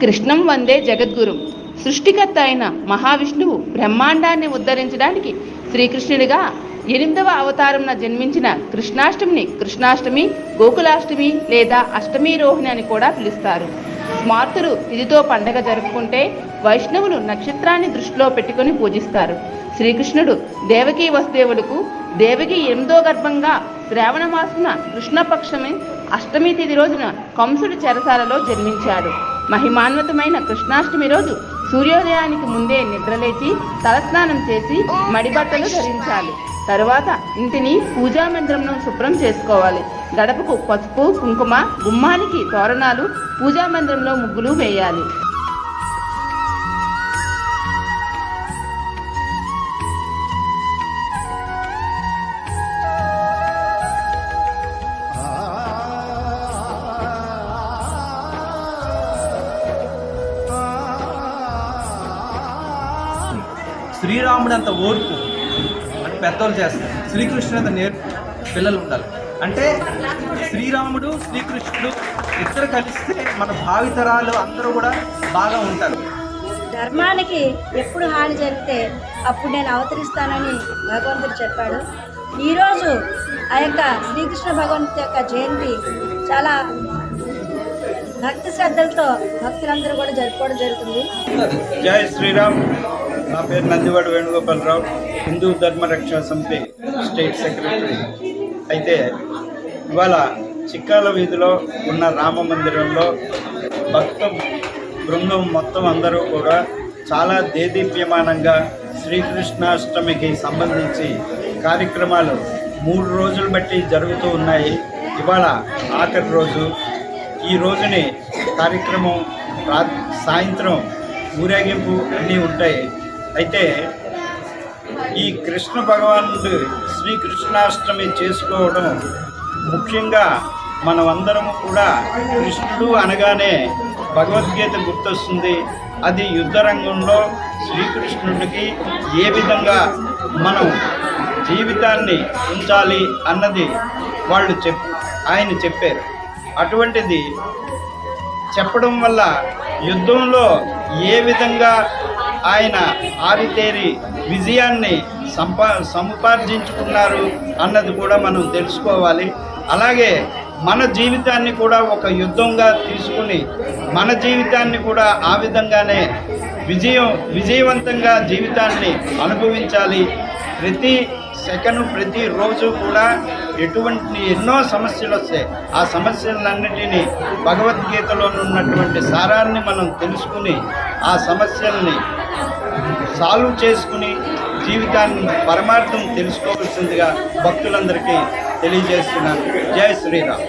కృష్ణం వందే జగద్గురు. సృష్టికర్త అయిన మహావిష్ణువు బ్రహ్మాండాన్ని ఉద్ధరించడానికి శ్రీకృష్ణుడిగా ఎనిమిదవ అవతారంన జన్మించిన కృష్ణాష్టమిని కృష్ణాష్టమి గోకులాష్టమి లేదా అష్టమి రోహిణి అని కూడా పిలుస్తారు. స్మార్తులు తిథితో పండగ జరుపుకుంటే వైష్ణవులు నక్షత్రాన్ని దృష్టిలో పెట్టుకొని పూజిస్తారు. శ్రీకృష్ణుడు దేవకీ వసుదేవులకు దేవకి ఎనిమిదో గర్భంగా శ్రావణ మాసమున కృష్ణపక్షమి అష్టమి తిథి రోజున కంసుడి చెరసాలలో జన్మించాడు. మహిమాన్వితమైన కృష్ణాష్టమి రోజు సూర్యోదయానికి ముందే నిద్రలేచి తలస్నానం చేసి మడిబట్టలు ధరించాలి. తరువాత ఇంటిని పూజా మందిరంను శుభ్రం చేసుకోవాలి. గడపకు పసుపు కుంకుమ గుమ్మానికి తోరణాలు పూజా మందిరంలో ముగ్గులు వేయాలి. శ్రీరాముడు అంత ఓర్పు అని పెద్దోళ్ళు చేస్తారు. శ్రీకృష్ణుడు అంత నేర్పు పిల్లలు ఉండాలి. అంటే శ్రీరాముడు శ్రీకృష్ణుడు ఇద్దరు కలిస్తే మన భావితరాలు అందరూ కూడా బాగా ఉంటారు. ధర్మానికి ఎప్పుడు హాని జరిగితే అప్పుడు నేను అవతరిస్తానని భగవంతుడు చెప్పాడు. ఈరోజు ఆ యొక్క శ్రీకృష్ణ భగవంతు యొక్క జయంతి చాలా భక్తి శ్రద్ధలతో భక్తులందరూ కూడా జరుపుకోవడం జరుగుతుంది. జై శ్రీరామ్. నా పేరు నందివాడ వేణుగోపాలరావు. హిందూ ధర్మ రక్షణ సమితి స్టేట్ సెక్రటరీ. అయితే ఇవాళ చిక్కాల వీధిలో ఉన్న రామ మందిరంలో భక్త బృందం మొత్తం అందరూ కూడా చాలా దేదీప్యమానంగా శ్రీకృష్ణాష్టమికి సంబంధించి కార్యక్రమాలు మూడు రోజులు బట్టి జరుగుతూ ఉన్నాయి. ఇవాళ ఆఖరి రోజు. ఈ రోజుని కార్యక్రమం రా సాయంత్రం ఊరేగింపు అన్నీ ఉంటాయి. అయితే ఈ కృష్ణ భగవానుడు శ్రీకృష్ణాష్టమి చేసుకోవడం ముఖ్యంగా మనమందరము కూడా కృష్ణుడు అనగానే భగవద్గీత గుర్తొస్తుంది. అది యుద్ధ రంగంలో శ్రీకృష్ణుడికి ఏ విధంగా మనం జీవితాన్ని ఉంచాలి అన్నది వాళ్ళు చెప్ ఆయన చెప్పారు. అటువంటిది చెప్పడం వల్ల యుద్ధంలో ఏ విధంగా ఆయన ఆరితేరి విజయాన్ని సంపా సముపార్జించుకున్నారు అన్నది కూడా మనం తెలుసుకోవాలి. అలాగే మన జీవితాన్ని కూడా ఒక యుద్ధంగా తీసుకుని మన జీవితాన్ని కూడా ఆ విధంగానే విజయం విజయవంతంగా జీవితాన్ని అనుభవించాలి. ప్రతి సెకండ్ ప్రతి రోజు కూడా ఎటువంటి ఎన్నో సమస్యలు వస్తాయి ఆ సమస్యలన్నిటినీ భగవద్గీతలో ఉన్నటువంటి సారాన్ని మనం తెలుసుకుని ఆ సమస్యల్ని సాల్వ్ చేసుకుని జీవితాన్ని పరమార్థం తెలుసుకోవాల్సిందిగా భక్తులందరికీ తెలియజేస్తున్నాను. జై శ్రీరామ్.